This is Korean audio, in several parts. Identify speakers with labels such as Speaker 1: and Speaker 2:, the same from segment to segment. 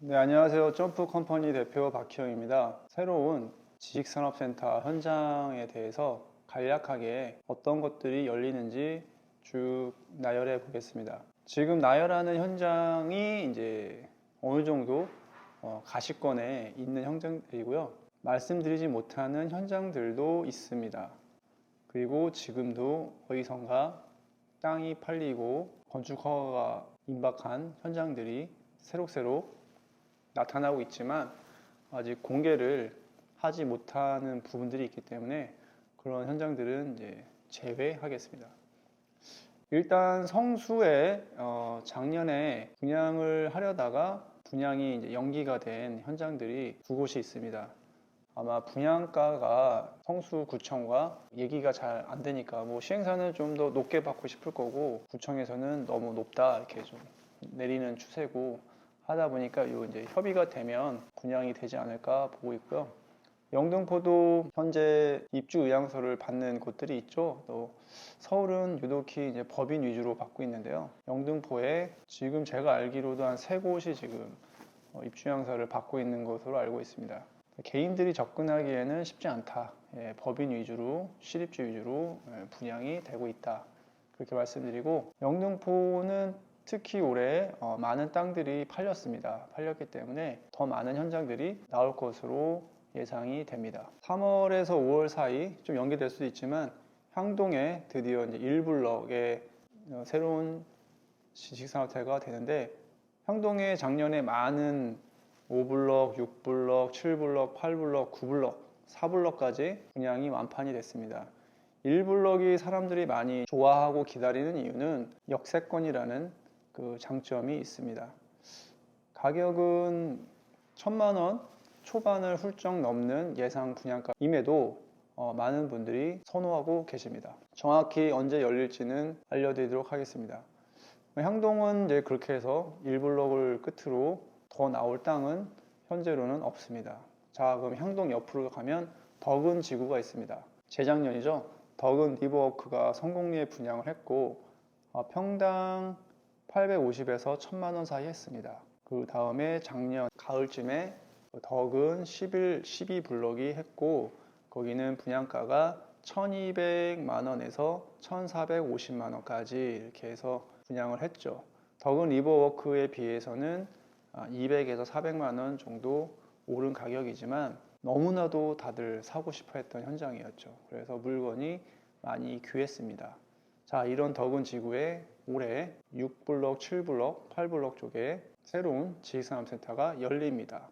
Speaker 1: 네, 안녕하세요. 점프 컴퍼니 대표 박희영입니다. 새로운 지식산업센터 현장에 대해서 간략하게 어떤 것들이 열리는지 쭉 나열해 보겠습니다. 지금 나열하는 현장이 이제 어느 정도 어, 가시권에 있는 현장들이고요. 말씀드리지 못하는 현장들도 있습니다. 그리고 지금도 어디선가 땅이 팔리고 건축 허가가 임박한 현장들이 새록새록 나타나고 있지만 아직 공개를 하지 못하는 부분들이 있기 때문에 그런 현장들은 이제 제외하겠습니다. 일단 성수에 어, 작년에 분양을 하려다가 분양이 이제 연기가 된 현장들이 두 곳이 있습니다. 아마 분양가가 성수구청과 얘기가 잘 안 되니까 뭐 시행사는 좀 더 높게 받고 싶을 거고 구청에서는 너무 높다 이렇게 좀 내리는 추세고 하다 보니까 요 이제 협의가 되면 분양이 되지 않을까 보고 있고요. 영등포도 현재 입주 의향서를 받는 곳들이 있죠. 또 서울은 유독히 이제 법인 위주로 받고 있는데요. 영등포에 지금 제가 알기로도 한 세 곳이 지금 어, 입주 의향서를 받고 있는 것으로 알고 있습니다. 개인들이 접근하기에는 쉽지 않다. 예, 법인 위주로 실입주 위주로 예, 분양이 되고 있다. 그렇게 말씀드리고 영등포는 특히 올해 어, 많은 땅들이 팔렸습니다. 팔렸기 때문에 더 많은 현장들이 나올 것으로 예상이 됩니다. 3월에서 5월 사이 좀 연기될 수도 있지만 향동에 드디어 이제 1블럭의 어, 새로운 지식산업체가 되는데 향동에 작년에 많은 5블럭, 6블럭, 7블럭, 8블럭, 9블럭, 4블럭까지 분양이 완판이 됐습니다. 1블럭이 사람들이 많이 좋아하고 기다리는 이유는 역세권이라는 그 장점이 있습니다. 가격은 천만 원 초반을 훌쩍 넘는 예상 분양가임에도 어, 많은 분들이 선호하고 계십니다. 정확히 언제 열릴지는 알려드리도록 하겠습니다. 향동은 이제 그렇게 해서 1블럭을 끝으로 더 나올 땅은 현재로는 없습니다. 자, 그럼 향동 옆으로 가면 덕은 지구가 있습니다. 재작년이죠. 덕은 리버워크가 성공리에 분양을 했고 어, 평당 850에서 1000만 원 사이 했습니다. 그 다음에 작년 가을쯤에 덕은 11, 12블럭이 했고 거기는 분양가가 1200만 원에서 1450만 원까지 이렇게 해서 분양을 했죠. 덕은 리버워크에 비해서는 200에서 400만 원 정도 오른 가격이지만 너무나도 다들 사고 싶어 했던 현장이었죠. 그래서 물건이 많이 귀했습니다. 자, 이런 덕은 지구에 올해 6블럭, 7블럭, 8블럭 쪽에 새로운 지식산업센터가 열립니다.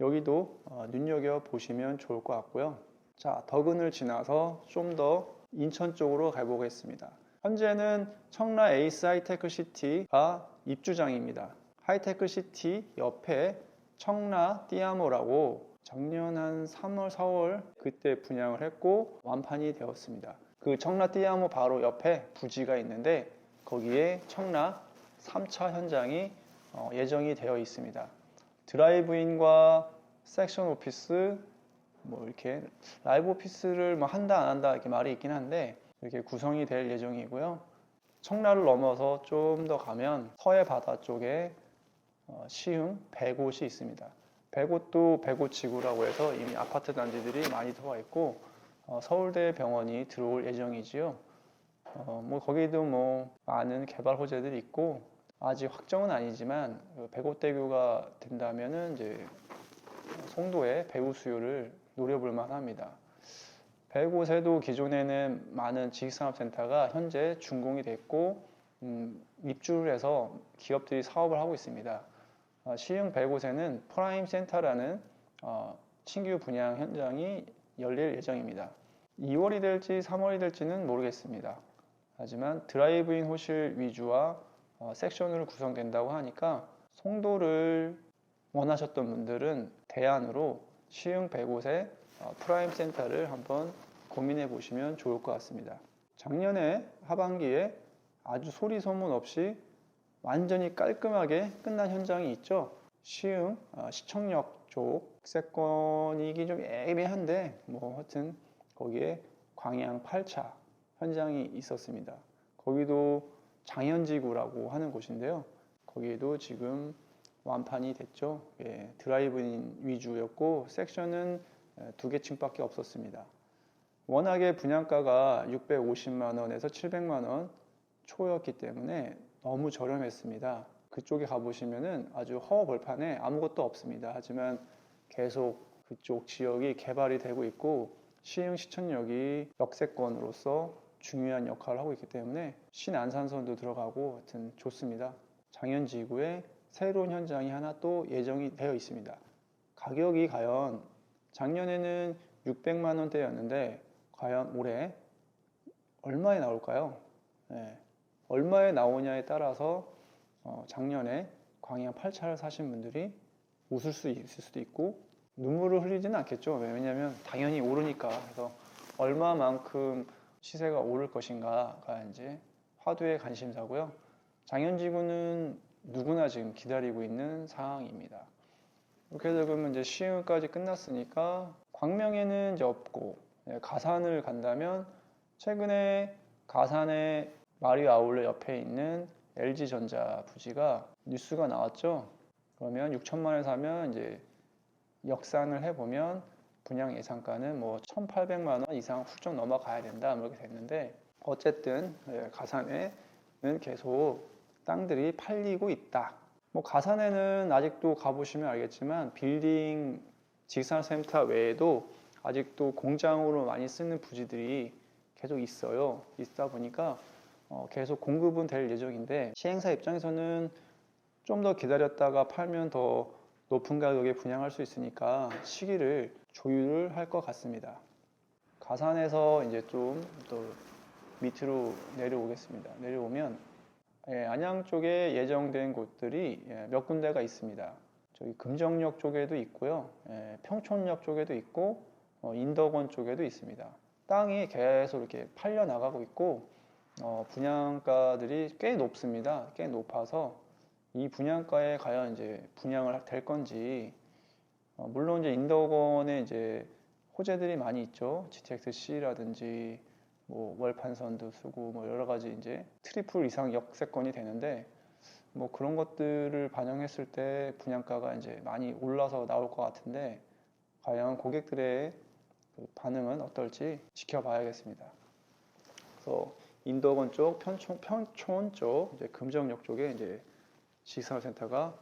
Speaker 1: 여기도 어, 눈여겨 보시면 좋을 것 같고요. 자, 덕은을 지나서 좀 더 인천 쪽으로 가보겠습니다. 현재는 청라 에이스 하이테크 시티가 입주장입니다. 하이테크 시티 옆에 청라 띠아모라고 작년 한 3월, 4월 그때 분양을 했고 완판이 되었습니다. 그 청라 띠아모 바로 옆에 부지가 있는데 거기에 청라 3차 현장이 어, 예정이 되어 있습니다. 드라이브인과 섹션 오피스 뭐 이렇게 라이브 오피스를 뭐 한다 안 한다 이렇게 말이 있긴 한데 이렇게 구성이 될 예정이고요. 청라를 넘어서 좀 더 가면 서해 바다 쪽에 어, 시흥 백옷이 있습니다. 백옷도 백옷 지구라고 해서 이미 아파트 단지들이 많이 들어와 있고 어, 서울대 병원이 들어올 예정이지요. 어, 뭐 거기도 뭐 많은 개발 호재들이 있고 아직 확정은 아니지만 그 백옷대교가 된다면은 이제 송도의 배우 수요를 노려볼 만합니다. 백옷에도 기존에는 많은 지식산업센터가 현재 준공이 됐고 음, 입주를 해서 기업들이 사업을 하고 있습니다. 어, 시흥 백옷에는 프라임 센터라는 어, 신규 분양 현장이 열릴 예정입니다. 2월이 될지 3월이 될지는 모르겠습니다. 하지만 드라이브인 호실 위주와 어, 섹션으로 구성된다고 하니까 송도를 원하셨던 분들은 대안으로 시흥 100곳의 어, 프라임 센터를 한번 고민해 보시면 좋을 것 같습니다. 작년에 하반기에 아주 소리 소문 없이 완전히 깔끔하게 끝난 현장이 있죠. 시흥 어, 시청역 쪽 세권이기 좀 애매한데 뭐 하여튼 거기에 광양 8차 현장이 있었습니다. 거기도 장현지구라고 하는 곳인데요. 거기에도 지금 완판이 됐죠. 예, 드라이브인 위주였고 섹션은 예, 두개 층밖에 없었습니다. 워낙에 분양가가 650만 원에서 700만 원 초였기 때문에 너무 저렴했습니다. 그쪽에 가보시면은 아주 허벌판에 아무것도 없습니다. 하지만 계속 그쪽 지역이 개발이 되고 있고 시흥 시청역이 역세권으로서 중요한 역할을 하고 있기 때문에 신안산선도 들어가고 하여튼 좋습니다. 장현지구에 새로운 현장이 하나 또 예정이 되어 있습니다. 가격이 과연 작년에는 600만 원대였는데 과연 올해 얼마에 나올까요? 네, 얼마에 나오냐에 따라서 어, 작년에 광양 8차를 사신 분들이 웃을 수 있을 수도 있고 눈물을 흘리지는 않겠죠. 왜냐하면 당연히 오르니까. 그래서 얼마만큼 시세가 오를 것인가가 이제 화두의 관심사고요. 장현지구는 누구나 지금 기다리고 있는 상황입니다. 이렇게 해서 그러면 이제 시흥까지 끝났으니까 광명에는 이제 없고 예, 가산을 간다면 최근에 가산의 마리오 아울렛 옆에 있는 LG전자 부지가 뉴스가 나왔죠. 그러면 6천만 원에 사면 이제 역산을 해보면 분양 예상가는 뭐 1,800만 원 이상 훌쩍 넘어가야 된다 뭐 이렇게 됐는데 어쨌든 예, 가산에는 계속 땅들이 팔리고 있다. 뭐 가산에는 아직도 가보시면 알겠지만 빌딩 직산센터 외에도 아직도 공장으로 많이 쓰는 부지들이 계속 있어요. 있다 보니까 어, 계속 공급은 될 예정인데 시행사 입장에서는 좀 더 기다렸다가 팔면 더 높은 가격에 분양할 수 있으니까 시기를 조율을 할 것 같습니다. 가산에서 이제 좀 또 밑으로 내려오겠습니다. 내려오면 예, 안양 쪽에 예정된 곳들이 예, 몇 군데가 있습니다. 저기 금정역 쪽에도 있고요, 예, 평촌역 쪽에도 있고 어, 인덕원 쪽에도 있습니다. 땅이 계속 이렇게 팔려 나가고 있고 어, 분양가들이 꽤 높습니다. 꽤 높아서 이 분양가에 과연 이제 분양을 될 건지 어, 물론 이제 인덕원에 이제 호재들이 많이 있죠. GTX-C라든지 뭐 월판선도 쓰고 뭐 여러 가지 이제 트리플 이상 역세권이 되는데 뭐 그런 것들을 반영했을 때 분양가가 이제 많이 올라서 나올 것 같은데 과연 고객들의 그 반응은 어떨지 지켜봐야겠습니다. 그래서 인덕원 쪽, 편촌, 편촌 쪽, 이제 금정역 쪽에 이제 지산센터가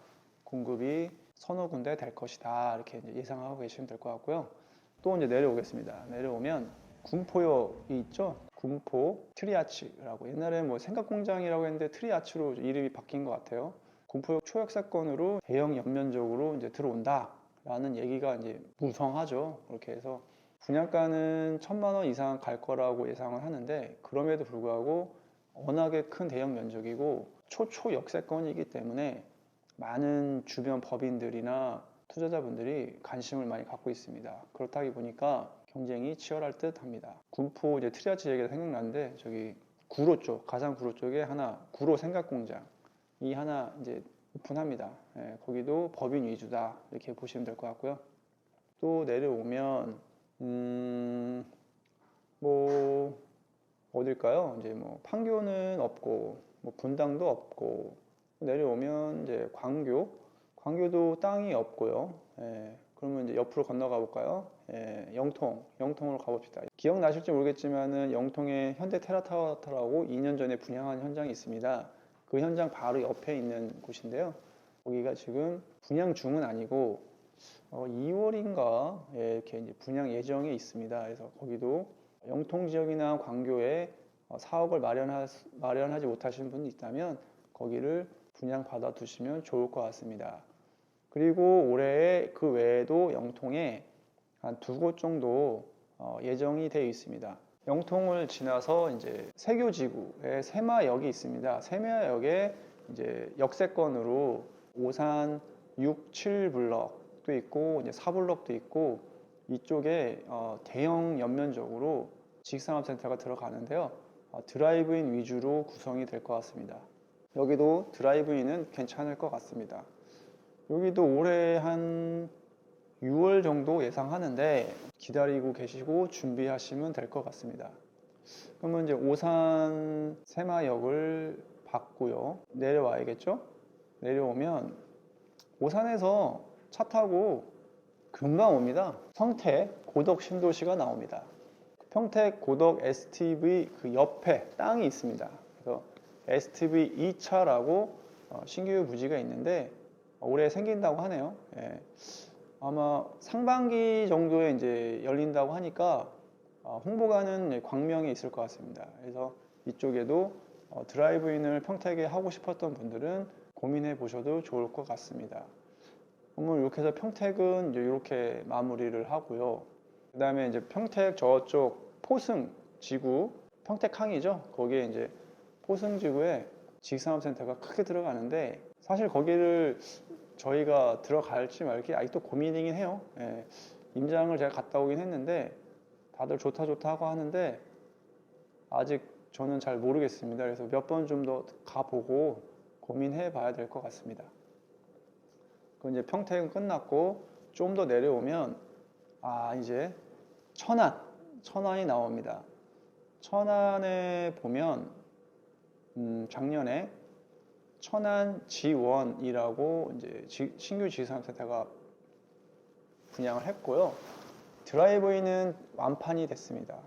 Speaker 1: 공급이 서너 군데 될 것이다 이렇게 예상하고 계시면 될 것 같고요. 또 이제 내려오겠습니다. 내려오면 군포역이 있죠. 군포 트리아치라고 옛날에 뭐 생각 공장이라고 했는데 트리아치로 이름이 바뀐 것 같아요. 군포역 초역 사건으로 대형 연면적으로 이제 들어온다라는 얘기가 이제 무성하죠. 그렇게 해서 분양가는 천만 원 이상 갈 거라고 예상을 하는데 그럼에도 불구하고 워낙에 큰 대형 면적이고 초초 역세권이기 때문에 많은 주변 법인들이나 투자자분들이 관심을 많이 갖고 있습니다. 그렇다기 보니까 경쟁이 치열할 듯 합니다. 군포 이제 트리아치 얘기가 생각나는데 저기 구로 쪽, 가산 구로 쪽에 하나 구로 생각공장 이 하나 이제 오픈합니다. 예, 거기도 법인 위주다 이렇게 보시면 될 것 같고요. 또 내려오면 음, 뭐 어딜까요? 이제 뭐 판교는 없고 뭐 분당도 없고 내려오면 이제 광교, 광교도 땅이 없고요. 예, 그러면 이제 옆으로 건너가 볼까요? 예, 영통, 영통으로 가봅시다. 기억나실지 모르겠지만은 영통에 현대 테라타워라고 2년 전에 분양한 현장이 있습니다. 그 현장 바로 옆에 있는 곳인데요. 거기가 지금 분양 중은 아니고 어, 2월인가 예, 이렇게 분양 예정이 있습니다. 그래서 거기도 영통 지역이나 광교에 어, 사업을 마련하, 마련하지 못하시는 분이 있다면 거기를 분양 받아 두시면 좋을 것 같습니다. 그리고 올해 그 외에도 영통에 한 두 곳 정도 어, 예정이 되어 있습니다. 영통을 지나서 이제 세교지구에 세마역이 있습니다. 세마역에 이제 역세권으로 오산 6, 7블럭도 있고 이제 4블럭도 있고 이쪽에 어, 대형 연면적으로 직산업센터가 들어가는데요. 어, 드라이브인 위주로 구성이 될 것 같습니다. 여기도 드라이브인은 괜찮을 것 같습니다. 여기도 올해 한 6월 정도 예상하는데 기다리고 계시고 준비하시면 될 것 같습니다. 그러면 이제 오산 세마역을 받고요. 내려와야겠죠? 내려오면 오산에서 차 타고 금방 옵니다. 평택 고덕 신도시가 나옵니다. 평택 고덕 STV 그 옆에 땅이 있습니다. 그래서 STV 2차라고 어, 신규 부지가 있는데 올해 생긴다고 하네요. 예. 아마 상반기 정도에 이제 열린다고 하니까 어, 홍보가는 광명에 있을 것 같습니다. 그래서 이쪽에도 어, 드라이브인을 평택에 하고 싶었던 분들은 고민해 보셔도 좋을 것 같습니다. 그러면 이렇게 해서 평택은 이렇게 마무리를 하고요. 그 다음에 이제 평택 저쪽 포승 지구, 평택항이죠. 거기에 이제 포승 지구에 지식산업센터가 크게 들어가는데 사실 거기를 저희가 들어갈지 말지 아직도 고민이긴 해요. 예. 임장을 제가 갔다 오긴 했는데 다들 좋다 좋다 하고 하는데 아직 저는 잘 모르겠습니다. 그래서 몇 번 좀 더 가보고 고민해 봐야 될 것 같습니다. 그 이제 평택은 끝났고 좀 더 내려오면 아 이제 천안 천안이 나옵니다. 천안에 보면 음, 작년에 천안 지원이라고 이제 지- 신규 지상센터가 분양을 했고요. 드라이브인은 완판이 됐습니다.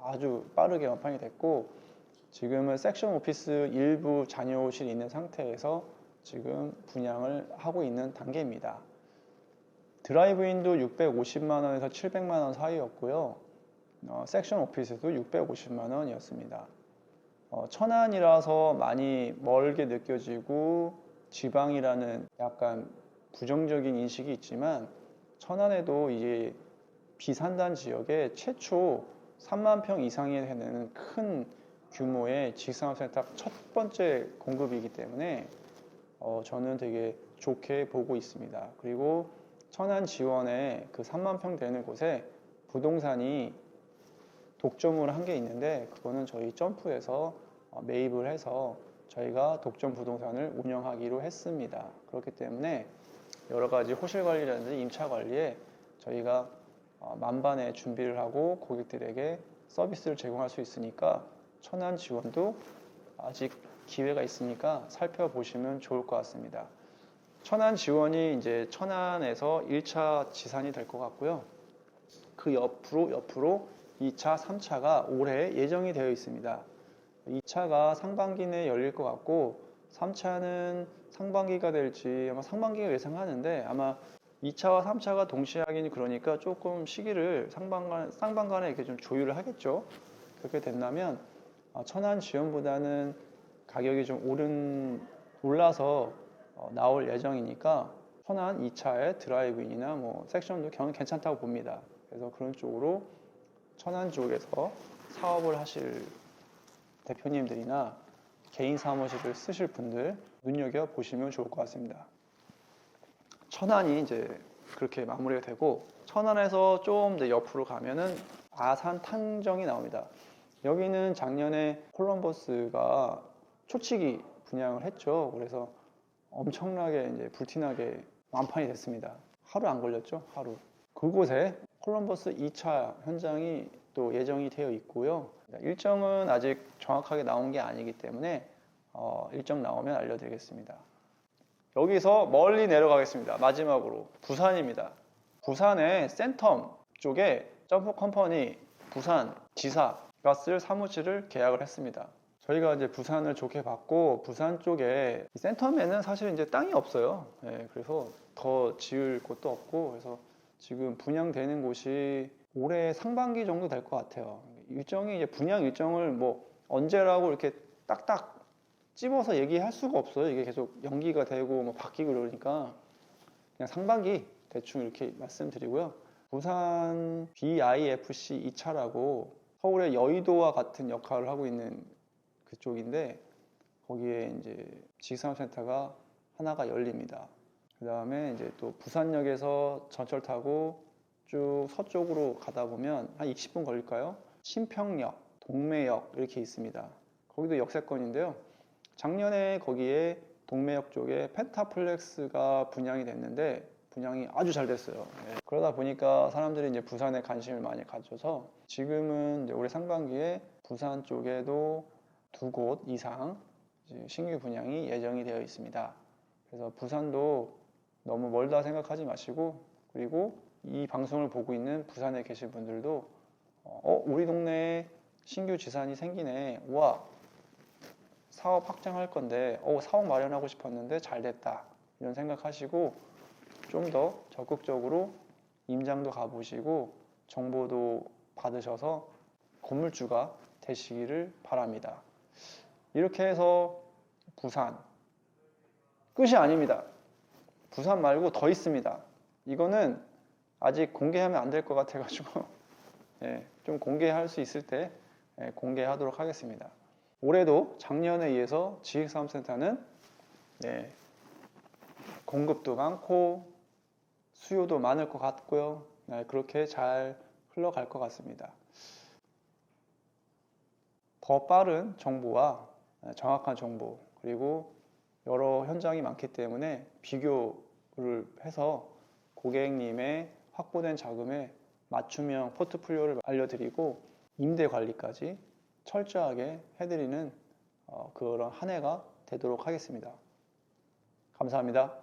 Speaker 1: 아주 빠르게 완판이 됐고 지금은 섹션 오피스 일부 잔여실이 있는 상태에서 지금 분양을 하고 있는 단계입니다. 드라이브인도 650만 원에서 700만 원 사이였고요. 어, 섹션 오피스도 650만 원이었습니다. 어, 천안이라서 많이 멀게 느껴지고 지방이라는 약간 부정적인 인식이 있지만 천안에도 이제 비산단 지역에 최초 3만 평 이상이 되는 큰 규모의 지식산업센터 첫 번째 공급이기 때문에 어, 저는 되게 좋게 보고 있습니다. 그리고 천안 지원에 그 3만 평 되는 곳에 부동산이 독점을 한 게 있는데 그거는 저희 점프에서 어, 매입을 해서 저희가 독점 부동산을 운영하기로 했습니다. 그렇기 때문에 여러 가지 호실 관리라든지 임차 관리에 저희가 어, 만반의 준비를 하고 고객들에게 서비스를 제공할 수 있으니까 천안 지원도 아직 기회가 있으니까 살펴보시면 좋을 것 같습니다. 천안 지원이 이제 천안에서 1차 지산이 될 것 같고요. 그 옆으로 옆으로 2차, 3차가 올해 예정이 되어 있습니다. 2차가 상반기 내에 열릴 것 같고 3차는 상반기가 될지 아마 상반기가 예상하는데 아마 2차와 3차가 동시에 하긴 그러니까 조금 시기를 상반간, 상반간에 이렇게 좀 조율을 하겠죠. 그렇게 된다면 아, 천안 지원보다는 가격이 좀 오른, 올라서 어, 나올 예정이니까 천안 2차의 드라이브인이나 뭐 섹션도 괜찮다고 봅니다. 그래서 그런 쪽으로 천안 쪽에서 사업을 하실 대표님들이나 개인 사무실을 쓰실 분들 눈여겨 보시면 좋을 것 같습니다. 천안이 이제 그렇게 마무리가 되고 천안에서 좀 이제 옆으로 가면은 아산 탕정이 나옵니다. 여기는 작년에 콜럼버스가 초치기 분양을 했죠. 그래서 엄청나게 이제 불티나게 완판이 됐습니다. 하루 안 걸렸죠. 하루. 그곳에 콜럼버스 2차 현장이 또 예정이 되어 있고요. 일정은 아직 정확하게 나온 게 아니기 때문에 어, 일정 나오면 알려드리겠습니다. 여기서 멀리 내려가겠습니다. 마지막으로 부산입니다. 부산의 센텀 쪽에 점프 컴퍼니 부산 지사가 쓸 사무실을 계약을 했습니다. 저희가 이제 부산을 좋게 봤고 부산 쪽에 센텀에는 사실 이제 땅이 없어요. 예, 그래서 더 지을 곳도 없고 그래서 지금 분양되는 곳이 올해 상반기 정도 될 것 같아요. 일정이 이제 분양 일정을 뭐 언제라고 이렇게 딱딱 찝어서 얘기할 수가 없어요. 이게 계속 연기가 되고 뭐 바뀌고 그러니까 그냥 상반기 대충 이렇게 말씀드리고요. 부산 BIFC 2차라고 서울의 여의도와 같은 역할을 하고 있는 그쪽인데 거기에 이제 지식산업센터가 하나가 열립니다. 그 다음에 이제 또 부산역에서 전철 타고 쭉 서쪽으로 가다 보면 한 20분 걸릴까요? 신평역, 동매역 이렇게 있습니다. 거기도 역세권인데요. 작년에 거기에 동매역 쪽에 펜타플렉스가 분양이 됐는데 분양이 아주 잘 됐어요. 예. 그러다 보니까 사람들이 이제 부산에 관심을 많이 가져서 지금은 올해 상반기에 부산 쪽에도 두 곳 이상 신규 분양이 예정이 되어 있습니다. 그래서 부산도 너무 멀다 생각하지 마시고 그리고 이 방송을 보고 있는 부산에 계신 분들도 어 우리 동네에 신규 지산이 생기네 우와 사업 확장할 건데 어 사업 마련하고 싶었는데 잘 됐다 이런 생각하시고 좀 더 적극적으로 임장도 가보시고 정보도 받으셔서 건물주가 되시기를 바랍니다. 이렇게 해서 부산 끝이 아닙니다. 부산 말고 더 있습니다. 이거는 아직 공개하면 안 될 것 같아가지고 예, 좀 공개할 수 있을 때 예, 공개하도록 하겠습니다. 올해도 작년에 이어서 지식사업센터는 네, 공급도 많고 수요도 많을 것 같고요. 네, 그렇게 잘 흘러갈 것 같습니다. 더 빠른 정보와 정확한 정보 그리고 여러 현장이 많기 때문에 비교를 해서 고객님의 확보된 자금에 맞춤형 포트폴리오를 알려드리고 임대 관리까지 철저하게 해드리는 어, 그런 한 해가 되도록 하겠습니다. 감사합니다.